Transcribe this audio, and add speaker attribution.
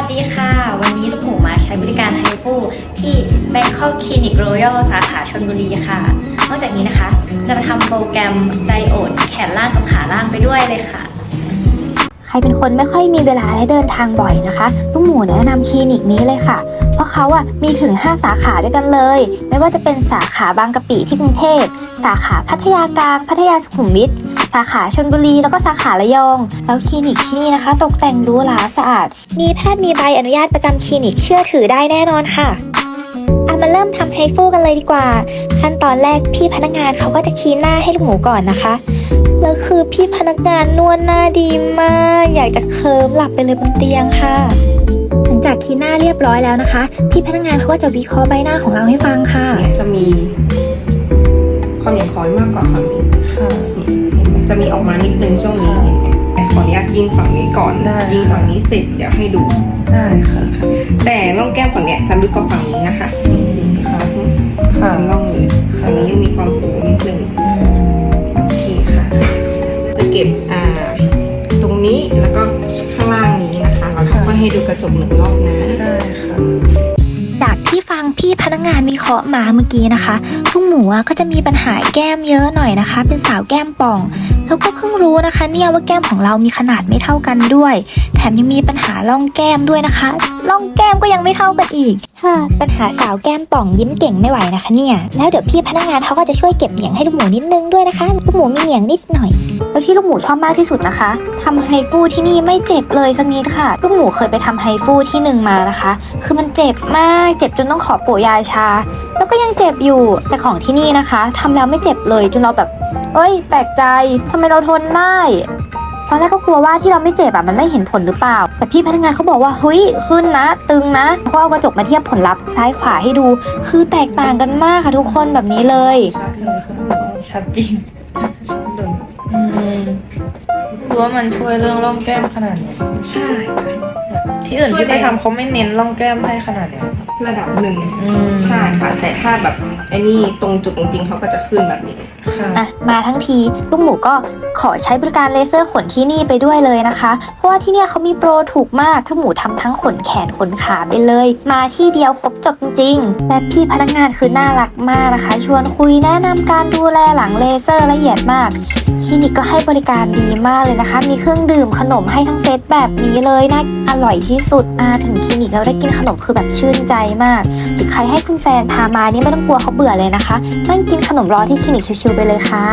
Speaker 1: วัสดีค่ะ วันนี้ลูกหมูมาใช้บริการไฮฟูที่ Bangkok Clinic Royal สาขาชนบุรีค่ะ นอกจากนี้นะคะ จะมาทำโปรแกรมไดโอดแขนล่างกับขาล่างไปด้วยเลยค่ะ
Speaker 2: ใครเป็นคนไม่ค่อยมีเวลาและเดินทางบ่อยนะคะลูกหมูแนะนำคลินิกนี้เลยค่ะ เพราะเขาอะมีถึง 5 สาขาด้วยกันเลย ไม่ว่าจะเป็นสาขาบางกะปิที่กรุงเทพสาขาพัทยากลางพัทยาสุขุมวิทสาขาชนบุรีแล้วก็สาขาระยอง แล้วคลินิกที่นี่นะคะ ตกแต่งหรูหราสะอาด มีแพทย์มีใบอนุญาตประจำคลินิกเชื่อถือได้แน่นอนค่ะเอามาเริ่มทำไฮฟูกันเลยดีกว่า ขั้นตอนแรกพี่พนักงานเขาก็จะคีนหน้าให้ลูกหมูก่อนนะคะ แล้วคือพี่พนักงานนวดหน้าดีมาก อยากจะเคลิ้มหลับไปเลยบนเตียงค่ะ หลังจากคีนหน้าเรียบร้อยแล้วนะคะ พี่พนักงานเขาก็จะวิเคราะห์ใบหน้าของเราให้ฟังค่ะ
Speaker 3: เนี่ยจะมีความหย่อนคล้อยมากกว่าฝั่งนี้
Speaker 4: ค่ะ
Speaker 3: นี่เห็นไหมจะมีออกมานิดนึงช่วงนี้เห็นไหมแต่ขออนุญาตยิงฝั่งนี้ก่อน
Speaker 4: ได้
Speaker 3: ยิงฝั่งนี้เสร็จเดี๋ยวให้ดู
Speaker 4: ได้ค่ะ
Speaker 3: แต่ร่องแก้มฝั่งเนี้ยจะลึกกว่าฝั่งนี้นะคะนี่ชัดไหม
Speaker 4: ค่ะ
Speaker 3: เป็นร่องเลยฝั่งนี้ยังมีความฟูนิดนึง ตรงนี้แล้วก็ข้างล่างนี้นะคะ แล้วก็ให้ดูกระจกหนึ่งรอบนะ
Speaker 4: ได้ค่ะ
Speaker 2: จากที่ฟังพี่พนักงานวิเคราะห์มาเมื่อกี้นะคะลุงหมูอะก็จะมีปัญหาแก้มเยอะหน่อยนะคะ เป็นสาวแก้มป่องแล้วก็เพิ่งรู้นะคะ เนี่ยว่าแก้มของเรามีขนาดไม่เท่ากันด้วย แถมยังมีปัญหาร่องแก้มด้วยนะคะร่องแก้มก็ยังไม่เท่ากันอีก ค่ะปัญหาสาวแก้มป่องยิ้มเก่งไม่ไหวนะคะเนี่ย แล้วเดี๋ยวพี่พนักงานเขาก็จะช่วยเก็บเหนียงให้ลูกหมูนิดนึงด้วยนะคะ ลูกหมูมีเหนียงนิดหน่อย แล้วที่ลูกหมูชอบมากที่สุดนะคะทำไฮฟูที่นี่ไม่เจ็บเลยสักนิดค่ะ ลูกหมูเคยไปทำไฮฟูที่หนึ่งมานะคะ คือมันเจ็บมาก เจ็บจนต้องขอโปะยาชา แล้วก็ยังเจ็บอยู่ แต่ของที่นี่นะคะทำแล้วไม่เจ็บเลยจนเราแบบเอ้ย แปลกใจทำไมเราทนได้ ตอนแรกก็กลัวว่าที่เราไม่เจ็บอะมันไม่เห็นผลหรือเปล่า แต่พี่พนักงานเขาบอกว่าเฮ้ยขึ้นนะ ตึงนะเขาเอากระจกมาเทียบผลลัพธ์ซ้ายขวาให้ดู คือแตกต่างกันมากค่ะทุกคนแบบนี้เลย
Speaker 3: ชัดเลยค่ะ
Speaker 4: ชัดจริง
Speaker 3: ชัดเลย
Speaker 4: อืมรู้ว่ามันช่วยเรื่องร่องแก้มขนาดไหน
Speaker 3: ใช่
Speaker 4: ที่อื่นที่ไปทำเขาไม่เน้นร่องแก้มให้ขนาดเนี้ย
Speaker 3: ระดับหนึ่ง
Speaker 4: อืม
Speaker 3: ใช่ค่ะ แต่ถ้าแบบไอ้นี่ตรงจุดจริงๆเขาก็จะขึ้นแบบนี้
Speaker 4: ค่ะ
Speaker 2: อะมาทั้งทีลูกหมูก็ขอใช้บริการเลเซอร์ขนที่นี่ไปด้วยเลยนะคะ เพราะว่าที่เนี่ยเขามีโปรถูกมากลูกหมูทำทั้งขนแขนขนขาไปเลย มาที่เดียวครบจบจริงๆและพี่พนักงานคือน่ารักมากนะคะ ชวนคุยแนะนำการดูแลหลังเลเซอร์ละเอียดมาก คลินิกก็ให้บริการดีมากเลยนะคะ มีเครื่องดื่มขนมให้ทั้งเซตแบบนี้เลยน่าอร่อยที่สุดมาถึงคลินิกแล้วได้กินขนมคือแบบชื่นใจมาก หรือใครให้คุณแฟนพามานี่ไม่ต้องกลัวเขาเบื่อเลยนะคะ นั่งกินขนมรอที่คลินิกชิวๆไปเลยค่ะ